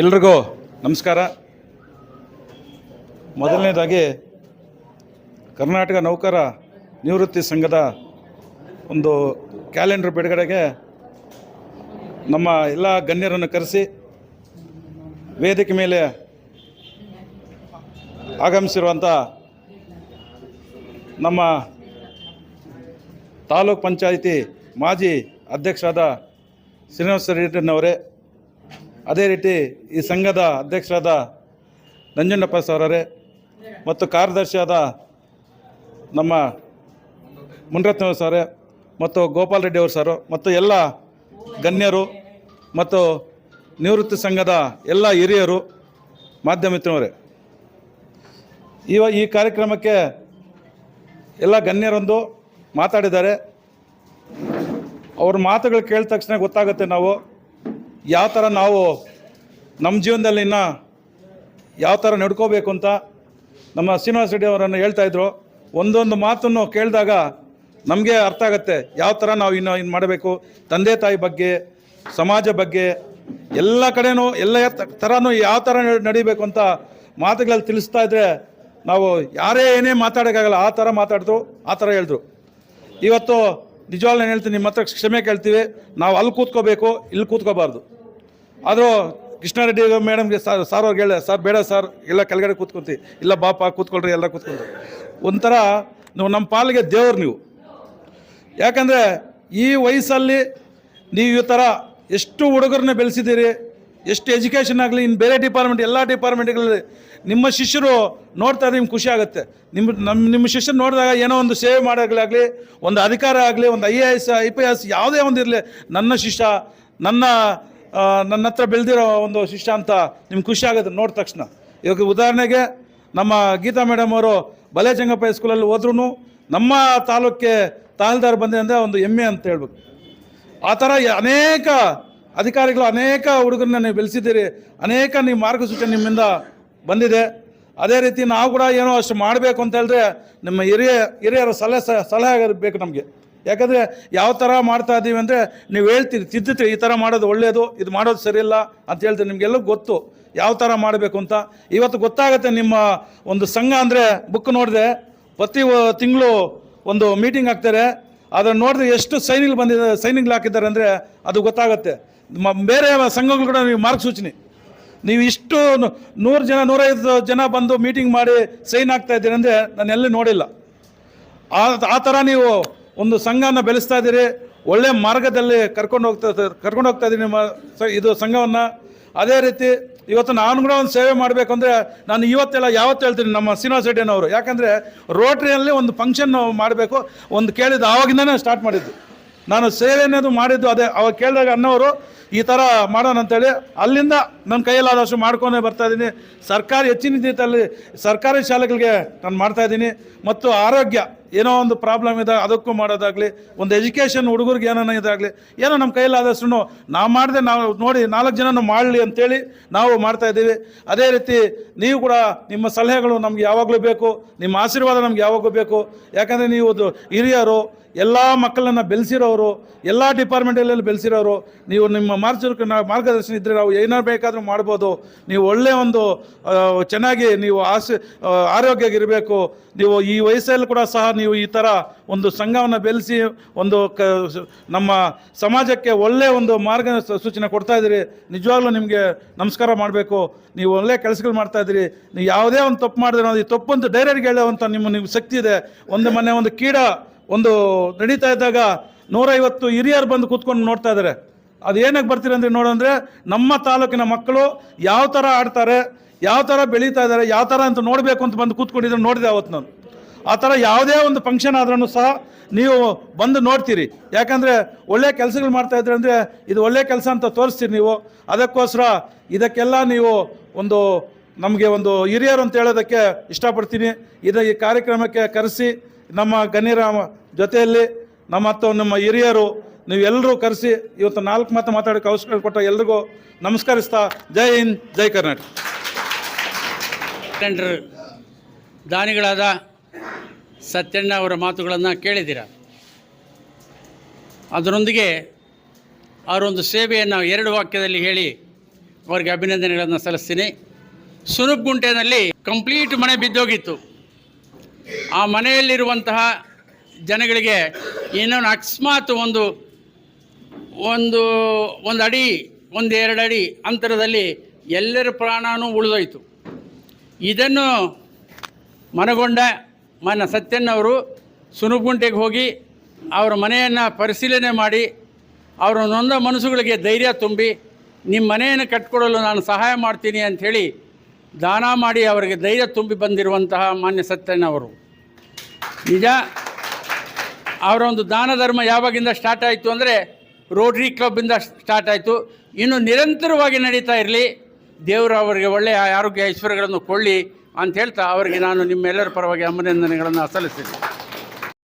ಎಲ್ರಿಗೂ ನಮಸ್ಕಾರ. ಮೊದಲನೇದಾಗಿ ಕರ್ನಾಟಕ ನೌಕರ ನಿವೃತ್ತಿ ಸಂಘದ ಒಂದು ಕ್ಯಾಲೆಂಡರ್ ಬಿಡುಗಡೆಗೆ ನಮ್ಮ ಎಲ್ಲ ಗಣ್ಯರನ್ನು ಕರೆಸಿ ವೇದಿಕೆ ಮೇಲೆ ಆಗಮಿಸಿರುವಂಥ ನಮ್ಮ ತಾಲೂಕ್ ಪಂಚಾಯಿತಿ ಮಾಜಿ ಅಧ್ಯಕ್ಷರಾದ ಶ್ರೀನಿವಾಸ ರೆಡ್ಡಿನವರೇ ಅದೇ ರೀತಿ ಈ ಸಂಘದ ಅಧ್ಯಕ್ಷರಾದ ನಂಜುಂಡಪ್ಪ ಸರರೇ ಮತ್ತು ಕಾರ್ಯದರ್ಶಿಯಾದ ನಮ್ಮ ಮುನ್ರತ್ನ ಸರೇ ಮತ್ತು ಗೋಪಾಲ್ ರೆಡ್ಡಿ ಅವರು ಸರ್ ಮತ್ತು ಎಲ್ಲ ಗಣ್ಯರು ಮತ್ತು ನಿವೃತ್ತಿ ಸಂಘದ ಎಲ್ಲ ಹಿರಿಯರು ಮಾಧ್ಯಮ ಇವ ಈ ಕಾರ್ಯಕ್ರಮಕ್ಕೆ ಎಲ್ಲ ಗಣ್ಯರೊಂದು ಮಾತಾಡಿದ್ದಾರೆ. ಅವ್ರ ಮಾತುಗಳು ಕೇಳಿದ ತಕ್ಷಣ ಗೊತ್ತಾಗುತ್ತೆ ನಾವು. ಯಾವ ಥರ ನಾವು ನಮ್ಮ ಜೀವನದಲ್ಲಿ ಇನ್ನು ಯಾವ ಥರ ನಡ್ಕೋಬೇಕು ಅಂತ ನಮ್ಮ ಶ್ರೀನಿವಾಸ ರೆಡ್ಡಿ ಅವರನ್ನು ಹೇಳ್ತಾಯಿದ್ರು ಒಂದೊಂದು ಮಾತನ್ನು ಕೇಳಿದಾಗ ನಮಗೆ ಅರ್ಥ ಆಗುತ್ತೆ ಯಾವ ಥರ ನಾವು ಇನ್ನು ಇನ್ನು ಮಾಡಬೇಕು. ತಂದೆ ತಾಯಿ ಬಗ್ಗೆ, ಸಮಾಜ ಬಗ್ಗೆ, ಎಲ್ಲ ಕಡೆನೂ, ಎಲ್ಲ ಥರನೂ ಯಾವ ಥರ ನಡೀಬೇಕು ಅಂತ ಮಾತುಗಳಲ್ಲಿ ತಿಳಿಸ್ತಾ ಇದ್ರೆ ನಾವು ಯಾರೇ ಏನೇ ಮಾತಾಡೋಕ್ಕಾಗಲ್ಲ ಆ ಥರ ಮಾತಾಡಿದ್ರು ಆ ಥರ ಹೇಳಿದ್ರು. ಇವತ್ತು ನಿಜವಾಗ್ಲೂ ಹೇಳ್ತೀನಿ, ನಿಮ್ಮ ಹತ್ರ ಕ್ಷಮೆ ಕೇಳ್ತೀವಿ. ನಾವು ಅಲ್ಲಿ ಕೂತ್ಕೋಬೇಕು, ಇಲ್ಲಿ ಕೂತ್ಕೋಬಾರ್ದು. ಆದರೂ ಕೃಷ್ಣಾರೆಡ್ಡಿ ಮೇಡಮ್ಗೆ ಸರ್ ಸಾರ್ ಅವ್ರಿಗೆ ಹೇಳ, ಸರ್, ಬೇಡ ಸರ್, ಎಲ್ಲ ಕೆಳಗಡೆ ಕೂತ್ಕೊಂತಿ. ಇಲ್ಲ ಬಾಪ, ಕೂತ್ಕೊಳ್ರಿ, ಎಲ್ಲ ಕೂತ್ಕೊಂಡು ಒಂಥರ ನೀವು ನಮ್ಮ ಪಾಲಿಗೆ ದೇವ್ರು ನೀವು. ಯಾಕಂದರೆ ಈ ವಯಸ್ಸಲ್ಲಿ ನೀವು ಈ ಥರ ಎಷ್ಟು ಹುಡುಗರನ್ನ ಬೆಳೆಸಿದ್ದೀರಿ, ಎಷ್ಟು ಎಜುಕೇಷನ್ ಆಗಲಿ ಇನ್ನು ಬೇರೆ ಡಿಪಾರ್ಟ್ಮೆಂಟ್, ಎಲ್ಲ ಡಿಪಾರ್ಟ್ಮೆಂಟ್ಗಳಲ್ಲಿ ನಿಮ್ಮ ಶಿಷ್ಯರು ನೋಡ್ತಾ ನಿಮ್ಗೆ ಖುಷಿ ಆಗುತ್ತೆ. ನಿಮ್ಮ ನಮ್ಮ ನಿಮ್ಮ ಶಿಷ್ಯರು ನೋಡಿದಾಗ ಏನೋ ಒಂದು ಸೇವೆ ಮಾಡೋಕ್ಕಾಗಲಿ ಒಂದು ಅಧಿಕಾರ ಆಗಲಿ, ಒಂದು I A S, I P S ಯಾವುದೇ ಒಂದು ಇರಲಿ, ನನ್ನ ಶಿಷ್ಯ, ನನ್ನ ನನ್ನ ಹತ್ರ ಬೆಳೆದಿರೋ ಒಂದು ಶಿಷ್ಯ ಅಂತ ನಿಮ್ಗೆ ಖುಷಿ ಆಗುತ್ತೆ, ನೋಡಿದ ತಕ್ಷಣ. ಇವಾಗ ಉದಾಹರಣೆಗೆ, ನಮ್ಮ ಗೀತಾ ಮೇಡಮ್ ಅವರು ಬಲೆ ಜಂಗಪ್ಪ ಸ್ಕೂಲಲ್ಲಿ ಹೋದ್ರೂ ನಮ್ಮ ತಾಲೂಕಿಗೆ ತಹಲ್ದಾರ್ ಬಂದಿದೆ ಅಂದರೆ ಒಂದು ಹೆಮ್ಮೆ ಅಂತ ಹೇಳ್ಬೇಕು. ಆ ಥರ ಅನೇಕ ಅಧಿಕಾರಿಗಳು, ಅನೇಕ ಹುಡುಗರನ್ನ ನೀವು ಬೆಳೆಸಿದ್ದೀರಿ, ಅನೇಕ ನೀವು ಮಾರ್ಗಸೂಚನೆ ನಿಮ್ಮಿಂದ ಬಂದಿದೆ. ಅದೇ ರೀತಿ ನಾವು ಕೂಡ ಏನೋ ಅಷ್ಟು ಮಾಡಬೇಕು ಅಂತ ಹೇಳಿದ್ರೆ ನಿಮ್ಮ ಹಿರಿಯ, ಹಿರಿಯರ ಸಲಹೆ ಸಲಹೆ ಬೇಕು ನಮಗೆ. ಯಾಕಂದರೆ ಯಾವ ಥರ ಮಾಡ್ತಾ ಇದ್ದೀವಿ ಅಂದರೆ ನೀವು ಹೇಳ್ತೀರಿ, ತಿದ್ದುತ್ತೀರಿ, ಈ ಥರ ಮಾಡೋದು ಒಳ್ಳೆಯದು ಇದು ಮಾಡೋದು ಸರಿಯಿಲ್ಲ ಅಂತ ಹೇಳ್ತೀರಿ ನಿಮಗೆಲ್ಲ ಗೊತ್ತು ಯಾವ ಥರ ಮಾಡಬೇಕು ಅಂತ. ಇವತ್ತು ಗೊತ್ತಾಗುತ್ತೆ ನಿಮ್ಮ ಒಂದು ಸಂಘ ಅಂದರೆ ಬುಕ್ ನೋಡಿದೆ, ಪ್ರತಿ ತಿಂಗಳು ಒಂದು ಮೀಟಿಂಗ್ ಆಗ್ತಾರೆ ಅದನ್ನು ನೋಡಿದ್ರೆ ಎಷ್ಟು ಸೈನಿಂಗ್ ಬಂದಿದೆ ಸೈನಿಗಳು ಹಾಕಿದ್ದಾರೆ ಅಂದರೆ ಅದು ಗೊತ್ತಾಗುತ್ತೆ. ಬೇರೆ ಸಂಘಗಳು ಕೂಡ ನೀವು ಮಾರ್ಗಸೂಚನೆ. ನೀವು ಇಷ್ಟು ನೂರು ಜನ ನೂರೈದು ಜನ ಬಂದು ಮೀಟಿಂಗ್ ಮಾಡಿ ಸೈನ್ ಆಗ್ತಾ ಇದ್ದೀರಿ ಅಂದರೆ ನಾನು ಎಲ್ಲೂ ನೋಡಿಲ್ಲ. ಆ ಥರ ನೀವು ಒಂದು ಸಂಘನ ಬೆಳೆಸ್ತಾ ಇದ್ದೀರಿ, ಒಳ್ಳೆ ಮಾರ್ಗದಲ್ಲಿ ಕರ್ಕೊಂಡು ಹೋಗ್ತಾ ಕರ್ಕೊಂಡು ಹೋಗ್ತಾ ಇದ್ದೀನಿ ನಿಮ್ಮ ಇದು ಸಂಘವನ್ನು. ಅದೇ ರೀತಿ ಇವತ್ತು ನಾನು ಕೂಡ ಒಂದು ಸೇವೆ ಮಾಡಬೇಕು ಅಂದರೆ ನಾನು ಇವತ್ತೆಲ್ಲ ಯಾವತ್ತು ಹೇಳ್ತೀನಿ ನಮ್ಮ ಶ್ರೀನಿವಾಸ ರೆಡ್ಡಿಯವರು ಯಾಕಂದರೆ ರೋಟ್ರಿಯಲ್ಲಿ ಒಂದು ಫಂಕ್ಷನ್ ಮಾಡಬೇಕು. ಒಂದು ಕೇಳಿದ್ದು ಆವಾಗಿಂದನೇ ಸ್ಟಾರ್ಟ್ ಮಾಡಿದ್ದು. ನಾನು ಸೇವೆ ಅನ್ನೋದು ಮಾಡಿದ್ದು ಅದೇ. ಅವಾಗ ಕೇಳಿದಾಗ ಅನ್ನೋರು ಈ ಥರ ಮಾಡೋಣ ಅಂತೇಳಿ ಅಲ್ಲಿಂದ ನನ್ನ ಕೈಯಲ್ಲಾದಷ್ಟು ಮಾಡ್ಕೊಂಡೇ ಬರ್ತಾ ಇದ್ದೀನಿ. ಸರ್ಕಾರಿ ಹೆಚ್ಚಿನ ರೀತಿಯಲ್ಲಿ ಸರ್ಕಾರಿ ಶಾಲೆಗಳಿಗೆ ನಾನು ಮಾಡ್ತಾ ಇದ್ದೀನಿ. ಮತ್ತು ಆರೋಗ್ಯ ಏನೋ ಒಂದು ಪ್ರಾಬ್ಲಮ್ ಇದೆ, ಅದಕ್ಕೂ ಮಾಡೋದಾಗಲಿ, ಒಂದು ಎಜುಕೇಷನ್ ಹುಡುಗರಿಗೆ ಏನೋ ಇದಾಗಲಿ, ಏನೋ ನಮ್ಮ ಕೈಯಲ್ಲಾದಷ್ಟು ನಾವು ಮಾಡಿದೆ ನಾವು ನೋಡಿ ನಾಲ್ಕು ಜನನ ಮಾಡಲಿ ಅಂತೇಳಿ ನಾವು ಮಾಡ್ತಾ ಇದ್ದೀವಿ. ಅದೇ ರೀತಿ ನೀವು ಕೂಡ ನಿಮ್ಮ ಸಲಹೆಗಳು ನಮ್ಗೆ ಯಾವಾಗಲೂ ಬೇಕು, ನಿಮ್ಮ ಆಶೀರ್ವಾದ ನಮ್ಗೆ ಯಾವಾಗಲೂ ಬೇಕು. ಯಾಕಂದರೆ ನೀವು ಹಿರಿಯರು ಎಲ್ಲ ಮಕ್ಕಳನ್ನು ಬೆಳೆಸಿರೋರು, ಎಲ್ಲ ಡಿಪಾರ್ಟ್ಮೆಂಟಲ್ಲೂ ಬೆಳೆಸಿರೋರು, ನೀವು ನಿಮ್ಮ ಮಾರ್ಗದರ್ಶಕ ಮಾರ್ಗದರ್ಶನ ಇದ್ದರೆ ನಾವು ಏನಾರು ಬೇಕಾದರೂ ಮಾಡ್ಬೋದು. ನೀವು ಒಳ್ಳೆಯ ಒಂದು ಚೆನ್ನಾಗಿ ನೀವು ಆಸೆ ಆರೋಗ್ಯಗಿರಬೇಕು ನೀವು ಈ ವಯಸ್ಸಲ್ಲಿ ಕೂಡ ಸಹ ನೀವು ಈ ಥರ ಒಂದು ಸಂಘವನ್ನು ಬೆಳೆಸಿ ಒಂದು ಕ, ನಮ್ಮ ಸಮಾಜಕ್ಕೆ ಒಳ್ಳೆಯ ಒಂದು ಮಾರ್ಗ ಸೂಚನೆ ಕೊಡ್ತಾ ಇದ್ದೀರಿ. ನಿಜವಾಗ್ಲೂ ನಿಮಗೆ ನಮಸ್ಕಾರ ಮಾಡಬೇಕು. ನೀವು ಒಳ್ಳೆ ಕೆಲಸಗಳು ಮಾಡ್ತಾ ಇದ್ದೀರಿ. ನೀವು ಯಾವುದೇ ಒಂದು ತಪ್ಪು ಮಾಡಿದ್ರೆ ಈ ತಪ್ಪು ಅಂತ ಡೈರೆಕ್ಟ್ ಹೇಳುವಂಥ ನಿಮ್ಮ ನಿಮ್ಗೆ ಶಕ್ತಿ ಇದೆ. ಒಂದು ಮನೆ, ಒಂದು ಕೀಡ ಒಂದು ನಡೀತಾ ಇದ್ದಾಗ ನೂರೈವತ್ತು ಹಿರಿಯರು ಬಂದು ಕೂತ್ಕೊಂಡು ನೋಡ್ತಾ ಇದ್ದಾರೆ. ಅದು ಏನಕ್ಕೆ ಬರ್ತೀರಂದ್ರೆ ನೋಡಂದ್ರೆ ನಮ್ಮ ತಾಲೂಕಿನ ಮಕ್ಕಳು ಯಾವ ಥರ ಆಡ್ತಾರೆ, ಯಾವ ಥರ ಬೆಳೀತಾ ಇದ್ದಾರೆ, ಯಾವ ಥರ ಅಂತ ನೋಡಬೇಕು ಅಂತ ಬಂದು ಕೂತ್ಕೊಂಡಿದ್ರೆ ನೋಡಿದೆ ಅವತ್ತು ನಾನು. ಆ ಥರ ಯಾವುದೇ ಒಂದು ಫಂಕ್ಷನ್ ಆದ್ರೂ ಸಹ ನೀವು ಬಂದು ನೋಡ್ತೀರಿ. ಯಾಕಂದರೆ ಒಳ್ಳೆ ಕೆಲಸಗಳು ಮಾಡ್ತಾ ಇದ್ರೆ ಅಂದರೆ ಇದು ಒಳ್ಳೆ ಕೆಲಸ ಅಂತ ತೋರಿಸ್ತೀರಿ ನೀವು. ಅದಕ್ಕೋಸ್ಕರ ಇದಕ್ಕೆಲ್ಲ ನೀವು ಒಂದು ನಮಗೆ ಒಂದು ಹಿರಿಯರು ಅಂತ ಹೇಳೋದಕ್ಕೆ ಇಷ್ಟಪಡ್ತೀನಿ. ಇದ ಈ ಕಾರ್ಯಕ್ರಮಕ್ಕೆ ಕರೆಸಿ ನಮ್ಮ ಗಣ್ಯರ ಜೊತೆಯಲ್ಲಿ ನಮ್ಮ ಅತ್ತ ನಮ್ಮ ಹಿರಿಯರು ನೀವೆಲ್ಲರೂ ಕರೆಸಿ ಇವತ್ತು ನಾಲ್ಕು ಮಾತು ಮಾತಾಡೋಕೆ ಅವಕಾಶ ಕೊಟ್ಟ ಎಲ್ರಿಗೂ ನಮಸ್ಕರಿಸ್ತಾ ಜೈ ಹಿಂದ್, ಜೈ ಕರ್ನಾಟಕ. ದಾನಿಗಳಾದ ಸತ್ಯಣ್ಣ ಅವರ ಮಾತುಗಳನ್ನು ಕೇಳಿದ್ದೀರ? ಅದರೊಂದಿಗೆ ಅವರೊಂದು ಸೇವೆಯನ್ನು ಎರಡು ವಾಕ್ಯದಲ್ಲಿ ಹೇಳಿ ಅವರಿಗೆ ಅಭಿನಂದನೆಗಳನ್ನು ಸಲ್ಲಿಸ್ತೀನಿ. ಸುನುಪ್ಗುಂಟೆನಲ್ಲಿ ಕಂಪ್ಲೀಟ್ ಮನೆ ಬಿದ್ದೋಗಿತ್ತು. ಆ ಮನೆಯಲ್ಲಿರುವಂತಹ ಜನಗಳಿಗೆ ಇನ್ನೊಂದು ಅಕಸ್ಮಾತ್ ಒಂದು ಒಂದು ಒಂದು ಅಡಿ, ಒಂದು ಎರಡು ಅಡಿ ಅಂತರದಲ್ಲಿ ಎಲ್ಲರ ಪ್ರಾಣನೂ ಉಳಿದೋಯ್ತು. ಇದನ್ನು ಮನಗೊಂಡ ಮನ ಸತ್ಯನ್ನವರು ಸುನುಗುಂಟೆಗೆ ಹೋಗಿ ಅವರ ಮನೆಯನ್ನು ಪರಿಶೀಲನೆ ಮಾಡಿ ಅವರ ನೊಂದ ಮನಸ್ಸುಗಳಿಗೆ ಧೈರ್ಯ ತುಂಬಿ ನಿಮ್ಮ ಮನೆಯನ್ನು ಕಟ್ಕೊಡಲು ನಾನು ಸಹಾಯ ಮಾಡ್ತೀನಿ ಅಂಥೇಳಿ ದಾನ ಮಾಡಿ ಅವರಿಗೆ ಧೈರ್ಯ ತುಂಬಿ ಬಂದಿರುವಂತಹ ಮಾನ್ಯ ಸತ್ಯನವರು ನಿಜ ಅವರ ಒಂದು ದಾನ ಧರ್ಮ ಯಾವಾಗಿಂದ ಸ್ಟಾರ್ಟ್ ಆಯಿತು ಅಂದರೆ ರೋಟ್ರಿ ಕ್ಲಬ್ಬಿಂದ ಸ್ಟಾರ್ಟ್ ಆಯಿತು. ಇನ್ನು ನಿರಂತರವಾಗಿ ನಡೀತಾ ಇರಲಿ. ದೇವರು ಅವರಿಗೆ ಒಳ್ಳೆಯ ಆರೋಗ್ಯ, ಐಶ್ವರ್ಯಗಳನ್ನು ಕೊಳ್ಳಿ ಅಂತ ಹೇಳ್ತಾ ಅವರಿಗೆ ನಾನು ನಿಮ್ಮೆಲ್ಲರ ಪರವಾಗಿ ಅಭಿನಂದನೆಗಳನ್ನು ಸಲ್ಲಿಸ್ತೀನಿ.